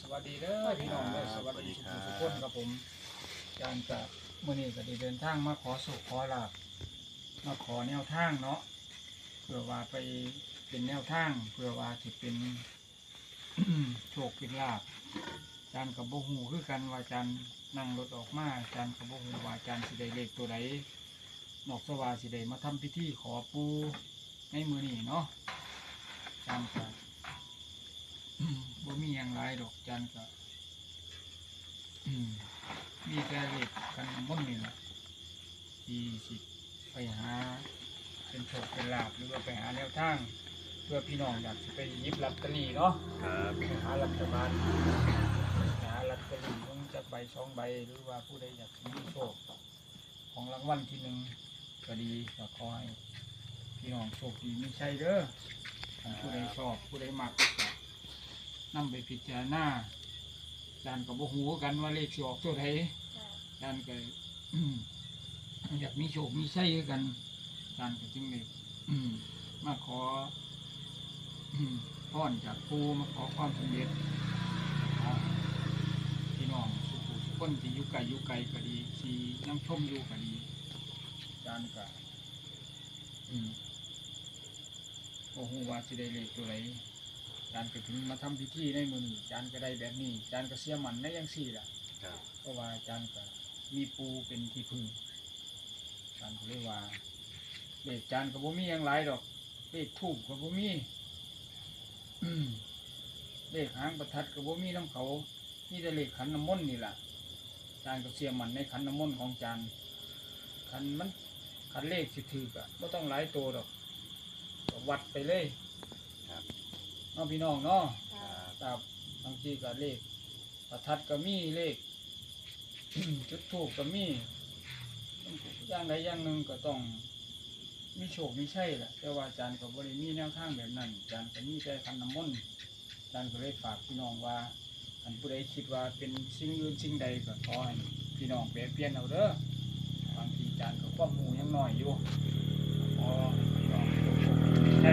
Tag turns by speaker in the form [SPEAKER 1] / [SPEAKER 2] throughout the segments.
[SPEAKER 1] สวัสดีเด้อพี่น้องเด้อสวัสดีทุกคนครับผมอาจารย์จะมื่อนี้ก็ได้เดินทางมาขอสุขขอลาบมาขอแนวทางเนาะเพื่อว่าไปเป็นแนวทางเพื่อว่าจะเป็นโชคเป็นลาบอาจารย์กับโบหูคือกันว่าอาจารย์นั่งรถออกมาอาจารย์กับโบหูว่าอาจารย์สิได้เลขตัวใดนอกสว่าสิได้มาทำพิธีขอปูในมือนี้เนาะอาจารย์ก็อืม บ่มีอย่างไรดอกจันก็อืมมีแต่เล็กกันน้ำมันต์นี่แหละที่สิไปหา เป็นโชคเป็นลาบหรือว่าไปหาแนวทาง เพื่อพี่น้องอยากจะไปหยิบลอตเตอรี่เนาะ
[SPEAKER 2] ครับ
[SPEAKER 1] ไปหารัฐบาลไปหาลอตเตอรี่ต้องจะใบสองใบหรือว่าผู้ใดอยากจะมีโชคของรางวัลที่หนึ่งก็ดีก็ขอให้พี่น้องโชคดีไม่ใช่เด้อถ้าผู้ใดชอบผู้ใดมักก็ นำไปพิจารณาจานกับโบหูกันว่าเลขสิออกตัวไหนจานก็อืมอยากมีโชคมีใช่กันจานก็จึงเลยอืมมาขออืมพรจากปูมาขอความสำเร็จขอให้พี่น้องสุขุสุขคนที่อยู่ไกลอยู่ไกลก็ดีที่ยังชมอยู่ก็ดีจานก็อืมโอ้โหว่าสิได้เลขตัวไหน จานก็ถึงมาทำพิธีในมือนี้จานก็ได้แบบนี้จานก็เสียมันในยังสี่ล่ะ
[SPEAKER 2] ครับ
[SPEAKER 1] เพราะว่าจานก็มีปูเป็นที่พึ่งจานก็เลยว่าเลขจานก็บ่มีอย่างไรดอกเลขทูบก็บ่มีอืมเลขหางประทัดกับว่ามีน้ำเขามีแต่เลขขันน้ำมนต์นี่แหละจานก็เสียมันในขันน้ำมนต์ของจานขันมันขันเลขสิถือกะไม่ต้องหลายตัวดอกก็วัดไปเลย
[SPEAKER 2] ครับ
[SPEAKER 1] น้องพี่น้องเนาะ
[SPEAKER 2] ครับ
[SPEAKER 1] ตาบางทีก็เลขประทัดก็มีเลข จุดทูบก็มีอย่างใดอย่างหนึ่งก็ต้องมีโชคมีใช่แหละแต่ว่าอาจารย์ก็บริมีแนวทางแบบนั้นอาจารย์ก็มีแต่คันน้ำมนต์อาจารย์ก็เลยฝากพี่น้องว่าอันผู้ใดคิดว่าเป็นสิ่งอื่นสิ่งใดก็ขอให้พี่น้องแปรเปลี่ยนเอาเด้อบางทีอาจารย์ก็ความหูยังน้อยอยู่ขอให้พี่น้องโชคมีใช่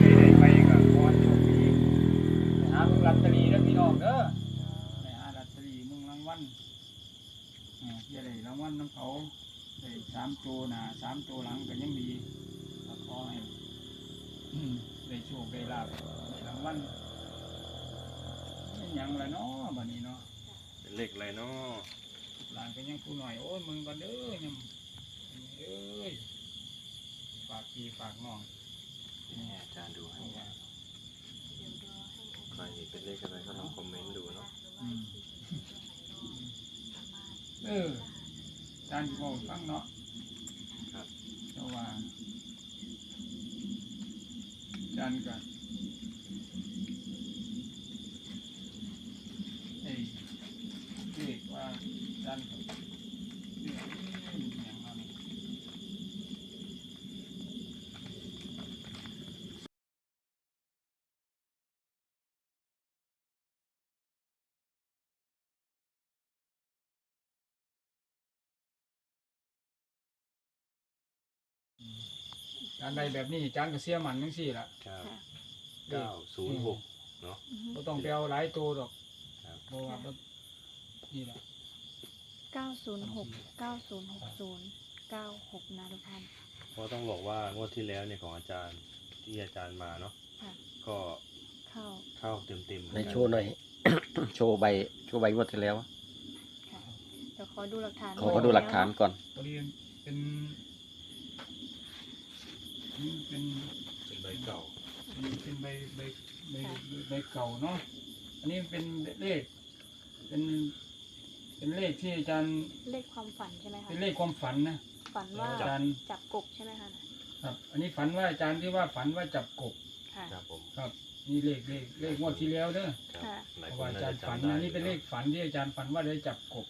[SPEAKER 1] ใดๆไปก็ขอให้โชคดีไปหาเบิ่งลอตเตอรี่แล้วพี่น้องเด้อไปหาลอตเตอรี่มึงรางวัลอ่าที่อะไรรางวัลน้ำเขา ได้สามตัวหนาสามตัวหลังก็ยังดีก็ขอให้อืมได้โชคได้ลาบได้รางวัลนี่ยังละเนาะบัดนี้เนาะ
[SPEAKER 2] เป็นเลขอะไรเนาะ
[SPEAKER 1] หลานก็ยังผู้หน่อยโอ้ยมึงก็เด้อยังเอ้ยฝากพี่ฝากน้อง
[SPEAKER 2] นี่อาจารย์ดู
[SPEAKER 1] เพ
[SPEAKER 2] ให้
[SPEAKER 1] ราะว่า
[SPEAKER 2] ใครมีเป็นเลขอะไรก็ลองคอมเมนต์ดูเนาะ
[SPEAKER 1] อืมเออจานที่บอกฟังเนาะ
[SPEAKER 2] ครับ
[SPEAKER 1] ว่างจันก่อนเอ้ยเรียกว่าจันก่อนยกอย่างนั้น จานใดแบบนี้จานก็เสียมันจังซี่ล่ะ
[SPEAKER 2] ครับ
[SPEAKER 3] ค่ะ
[SPEAKER 2] เก้าศูนย์หกเนาะ
[SPEAKER 1] บ่ต้องไปเอาหลายตัวดอก
[SPEAKER 2] ครับ
[SPEAKER 1] เพราะว่าบ่นี่ล่ะ
[SPEAKER 3] เก้าศูนย์หกเก้าศูนย์หกศูนย์เก้าหกนะทุกท่าน
[SPEAKER 2] เพราะต้องบอกว่างวดที่แล้วเนี่ยของอาจารย์ที่อาจารย์มาเนาะ
[SPEAKER 3] ค่ะ
[SPEAKER 2] ก็
[SPEAKER 3] เข้า
[SPEAKER 2] เข้าเต็มเต็มๆ
[SPEAKER 4] ในโชว์หน่อย โชว์ใบโชว์ใบงวดที่แล้ว
[SPEAKER 3] ค่ะเดี๋ยวขอดูหลักฐาน
[SPEAKER 4] ขอเขาดูหลักฐานก่อน
[SPEAKER 1] พอดีเป็น นี่เป็น
[SPEAKER 2] เป็นใบเก่า
[SPEAKER 1] เป็นเป็นใบใบใบใบเก่าเนาะอันนี้เป็นเลข เป็น เป็นเลขที่อาจารย์
[SPEAKER 3] เลขความฝันใช่ไหมคะ
[SPEAKER 1] เป็นเลขความฝันนะ
[SPEAKER 3] ฝันว่า
[SPEAKER 1] อาจารย์
[SPEAKER 3] จับกบใช่ไหมคะ
[SPEAKER 1] ครับ อันนี้ฝันว่าอาจารย์ที่ว่าฝันว่าจับกบ
[SPEAKER 3] ค่ะ
[SPEAKER 2] ครับผม
[SPEAKER 1] ครับนี่เลขเลขเลขงวดที่แล้วเด้อ
[SPEAKER 2] ครับ
[SPEAKER 3] ค่ะ
[SPEAKER 2] หลาย
[SPEAKER 1] เพราะ
[SPEAKER 2] ค
[SPEAKER 1] ว่านอาจา
[SPEAKER 2] น่าร
[SPEAKER 1] ย์
[SPEAKER 2] จะ
[SPEAKER 1] ฝัน
[SPEAKER 2] จำได้
[SPEAKER 1] นะนี่เป็นเลขฝันที่อาจารย์ฝันว่าได้จับกบ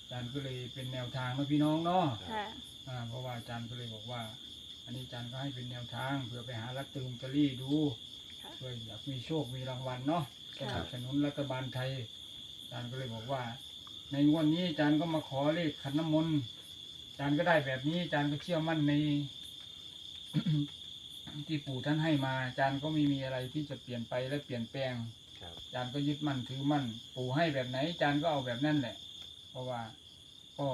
[SPEAKER 1] อาจารย์ก็เลยเป็นแนวทางนะพี่น้องเนาะ
[SPEAKER 3] ค่ะ
[SPEAKER 1] อ่าเพราะว่าอาจารย์ก็เลยบอกว่า อันนี้อาจารย์ก็ให้เป็นแนวทางเพื่อไปหารัตเตอร์ตอรี่ดู
[SPEAKER 3] ค่ะ
[SPEAKER 1] เพื่ออยากมีโชคมีรางวัลเนาะส
[SPEAKER 3] ค่ะ
[SPEAKER 1] นับสนุนรัฐบาลไทยอาจารย์ก็เลยบอกว่า ในงวดนี้อาจารย์ก็มาขอเลขขันน้ำมนต์อาจารย์ก็ได้แบบนี้อาจารย์ก็เชื่อมั่นใน ที่ปู่ท่านให้มาอาจารย์ก็ไม่มีอะไรที่จะเปลี่ยนไปและเปลี่ยนแปลง
[SPEAKER 2] ครับ
[SPEAKER 1] จานก็ยึดมั่นถือมั่น ปู่ให้แบบไหนจานก็เอาแบบนั้นแหละ เพราะว่าก็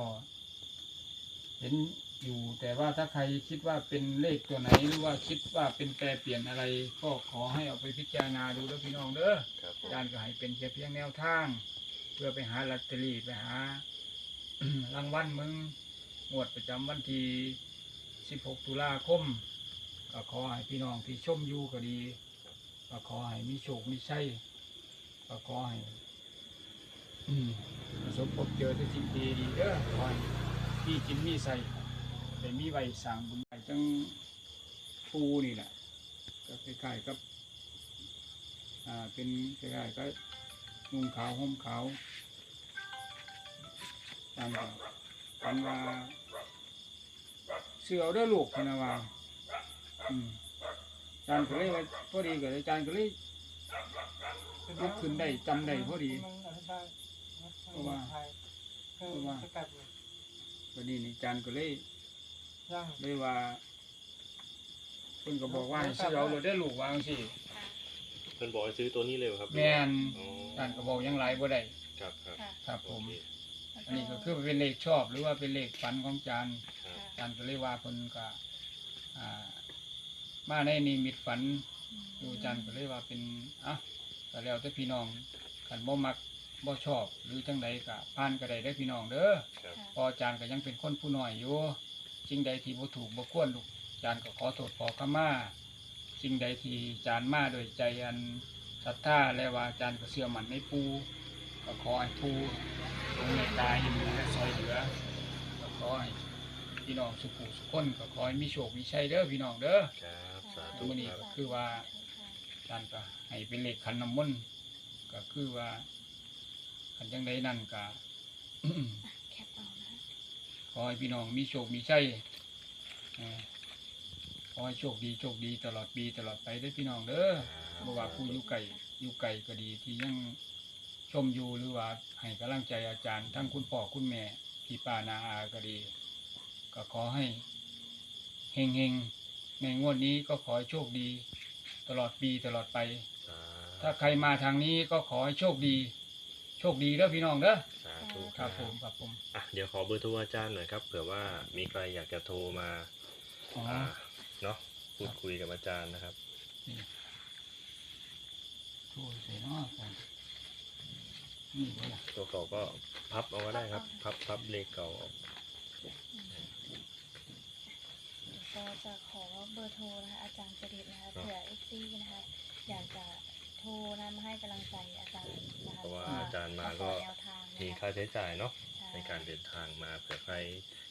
[SPEAKER 1] เห็น อยู่ แต่ว่าถ้าใครคิดว่าเป็นเลขตัวไหนหรือว่าคิดว่าเป็นแปรเปลี่ยนอะไร ก็ขอให้เอาไปพิจารณาดูแล้วพี่น้องเด้อ
[SPEAKER 2] ครับผม
[SPEAKER 1] จานก็ให้เป็นแค่เพียงแนวทาง เพื่อไปหาลอตเตอรี่ไปหา รางวัลมึงงวดประจำวันที่ 16 ตุลาคม ก็ขอให้พี่น้องที่ชมอยู่ก็ดี ก็ขอให้มีโชคมีชัยก็ขอให้อืมประสบพบเจอแต่สิ่งดีดีๆเด้อขอให้พี่กินมีใส่ แต่มีใบสร้างบุญใบจังปูนี่แหละก็คล้ายๆกับอ่าเป็นคล้ายๆก็นุ่งขาวห่มขาวตามกันกันว่าเสือเอาเด้อลูกพะนะว่าอืมอาจารย์ก็เลยว่าพอดีกับอาจารย์ก็เลยลุกขึ้นได้จำได้พอดีเพราะว่าเพราะว่าพอดีนี่อาจารย์ก็เลย เลยว่าเพิ่นก็บอกว่าให้เสือเอาเลยได้อลูกวาจังสิ
[SPEAKER 2] เพิ่นบอกให้ซื้อตัวนี้เลยเหรอครับ
[SPEAKER 1] แม่น
[SPEAKER 2] อ๋อ
[SPEAKER 1] อาจารย์ก็บอกยังไรบ่ได้
[SPEAKER 2] ครับครับ
[SPEAKER 3] ค่ะ
[SPEAKER 1] ครับผม
[SPEAKER 2] โอเค
[SPEAKER 1] อันนี้ก็คือเป็นเลขชอบหรือว่าเป็นเลขฝันของอาจารย์
[SPEAKER 2] ครับ
[SPEAKER 1] อาจารย์ก็เลยว่าเพิ่นก็อ่ามาในนิมิตฝัน ดูอาจารย์ก็เลยว่าเป็นอะแต่แล้วแต่พี่น้องขันบ่มักบ่ชอบ หรือจังใดก็ผ่านก็ได้ได้อพี่น้องเด้อ
[SPEAKER 2] ครับ
[SPEAKER 1] เพออาจารย์ก็ยังเป็นคนผู้น้อยอยู่ สิ่งใดที่บ่ถูกบ่ควรลูกอาจารย์ก็ขอโทษขอขมาสิ่งใดที่อาจารย์มาโดวยใจอันศรัทธาและว่าอาจารย์ก็เชื่อมั่นในปูก็ขอให้ปูทรงเมตตาเห็นและซอยเหลือก็ขอให้พี่น้องสุขุสุขคนก็ขอให้มีโชคมีชัยเด้อพี่น้องเด้อ
[SPEAKER 2] ครับสาธุ
[SPEAKER 1] มื้อนี้
[SPEAKER 2] ค
[SPEAKER 1] ก็
[SPEAKER 2] รับ
[SPEAKER 1] คือว่าอาจารย์ก็ให้เป็นเลขขันน้ำมนต์ก็คือว่าขันจังใดนั่นก็
[SPEAKER 3] แคปเอานะ
[SPEAKER 1] ข อให้พี่น้องมีโชค มีชัยเอ่อขอให้โชคดีโชคดีตลอดปีตลอดไปเด้อพี่น้องเด้อบ่ว่าผู้อยู่ไกลอยู่ไกลก็ดีที่ยังชมอยู่หรือว่าให้กำลังใจอาจารย์ ทั้งคุณพ่อคุณแม่พี่ป้านาอาก็ดี ก็ขอให้เฮงเฮงๆในงวดนี้ก็ขอให้โชคดี ตลอดปีตลอดไป
[SPEAKER 2] สา
[SPEAKER 1] ถ้าใครมาทางนี้ก็ขอให้โชคดี โชคดีเด้อพี่น้องเด้อ
[SPEAKER 2] สา ธุ
[SPEAKER 1] ครับผมครับผม
[SPEAKER 2] อะเดี๋ยวขอเบอร์โทรอาจารย์หน่อยครับเผื่อว่ามีใครอยากจะโทรมา
[SPEAKER 1] อ๋อ
[SPEAKER 2] อ่าเนาะพูดคุยกับอาจารย์นะครับ
[SPEAKER 1] นี่โทษใส่เนาะกันนี่เวลา
[SPEAKER 2] ตัวเก่าก็พับเอาก็ได้ครับ พับพับเลขเก่าออก
[SPEAKER 3] ก็จะขอเบอร์โทรนะคะอาจารย์จริตนะคะเผื่อเอฟซีนะคะอยากจะโทรนะมาให้กำลังใจอาจารย์นะคะ
[SPEAKER 2] เพราะว่าอาจารย์มา
[SPEAKER 3] ข
[SPEAKER 2] ก็
[SPEAKER 3] อแนวทางนะคะ
[SPEAKER 2] มีค่าใช้จ่ายเนาะ
[SPEAKER 3] ช่
[SPEAKER 2] ในการเดินทางมาเผื่อใคร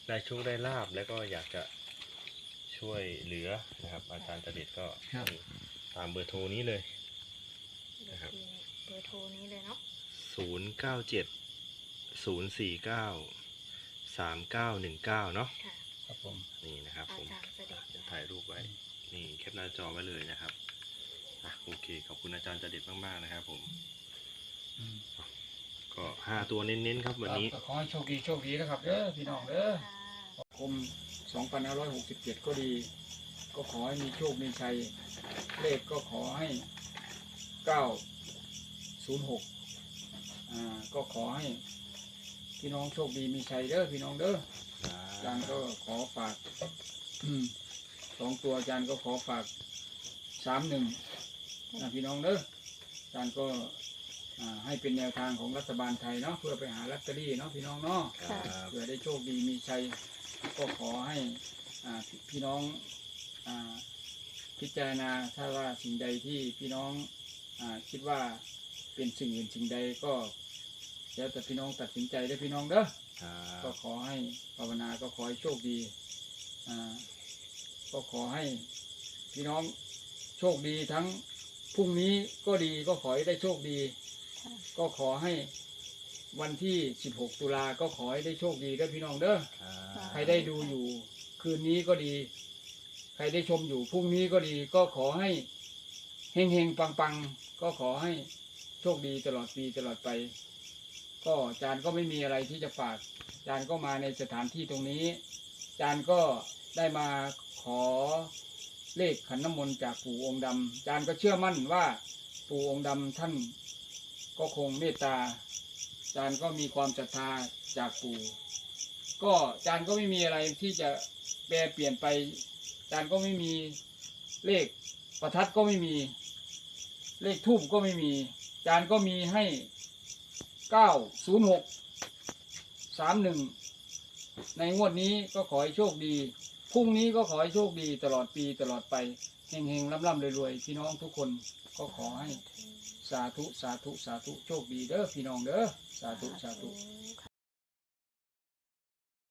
[SPEAKER 2] ได้โชคได้ลาบแล้วก็อยากจะช่วยเหลือนะครับ อาจารย์จริตก็ตามเบอร์โทรนี้เลย นะครับ
[SPEAKER 3] เบอร์โทรนี้เลยเนาะ
[SPEAKER 2] ศูนย์เก้าเจ็ดศูนย์สี่เก้าสามเก้าหนึ่งเก้าเนาะ
[SPEAKER 3] ค่ะ
[SPEAKER 1] ครับผม
[SPEAKER 2] นี่นะครับ
[SPEAKER 3] อา
[SPEAKER 2] ผม
[SPEAKER 3] จารย์จริต
[SPEAKER 2] จะถ่ายรูปไว้ นี่แคปหน้าจอไว้เลยนะครับอะโอเค ขอบคุณอาจารย์จริตมากๆนะครับผม
[SPEAKER 1] อืม
[SPEAKER 2] ก็ห้าตัวเน้นๆครับวันนี้
[SPEAKER 1] ขอให้โชคดีโชคดีนะครับเด้อพี่น้องเด้อ
[SPEAKER 3] ค่ะ
[SPEAKER 1] คม 2567 ก็ดี ก็ขอให้มีโชคมีชัย เลขก็ขอให้ 906 อ่า ก็ขอให้ พี่น้องโชคดีมีชัยเด้อพี่น้องเด้ออาจารย์ก็ขอฝากสองตัวอาจารย์ก็ขอฝากสามหนึ่งนะพี่น้องเด้ออาจารย์ก็ อ่าให้เป็นแนวทางของรัฐบาลไทยเนาะเพื่อไปหาลอตเตอรี่เนาะพี่น้องเนาะ
[SPEAKER 2] ครับ
[SPEAKER 1] เผื่อได้โชคดีมีชัยก็ขอให้อ่าพี่พี่น้องอาพิจารณาถ้าว่าสิ่งใดที่พี่น้องอาคิดว่าเป็นสิ่งอื่นสิ่งใดก็แล้วแต่พี่น้องตัดสินใจได้อพี่น้องเด้อก็ขอให้ภาวนาก็ขอให้โชคดีอ่าก็ขอให้พี่น้องโชคดีทั้งพรุ่งนี้ก็ดีก็ขอให้ได้โชคดี
[SPEAKER 3] ค่ะ
[SPEAKER 1] ก็ขอให้วันที่ 16 ตุลาก็ขอให้ได้โชคดีเด้อพี่น้องเด้อใครได้ดูอยู่ คืนนี้ก็ดี ใครได้ชมอยู่พรุ่งนี้ก็ดี ก็ขอให้เฮงเฮงปังปังๆก็ขอให้โชคดีตลอดปีตลอดไป ก็อาจารย์ก็ไม่มีอะไรที่จะฝากอาจารย์ก็มาในสถานที่ตรงนี้อาจารย์ก็ได้มาขอเลขขันน้ำมนต์จากปู่องค์ดำอาจารย์ก็เชื่อมั่นว่าปู่องค์ดำท่าน ก็คงเมตตาอาจารย์ก็มีความศรัทธาจากปู่ก็อาจารย์ก็ไม่มีอะไรที่จะแปลเปลี่ยนไปอาจารย์ก็ไม่มีเลขประทัดก็ไม่มี เลขทูบก็ไม่มีอาจารย์ก็มีให้เก้าศูนย์หกสามหนึ่งในงวดนี้ก็ขอให้โชคดี พรุ่งนี้ก็ขอให้โชคดีตลอดปีตลอดไป เฮงเฮงร่ำร่ำรวยๆพี่น้องทุกคนก็ขอให้ สาธุสาธุสาธุโชคดีเด้อพี่น้องเด้อสาธุสาธุ
[SPEAKER 3] ค่ะ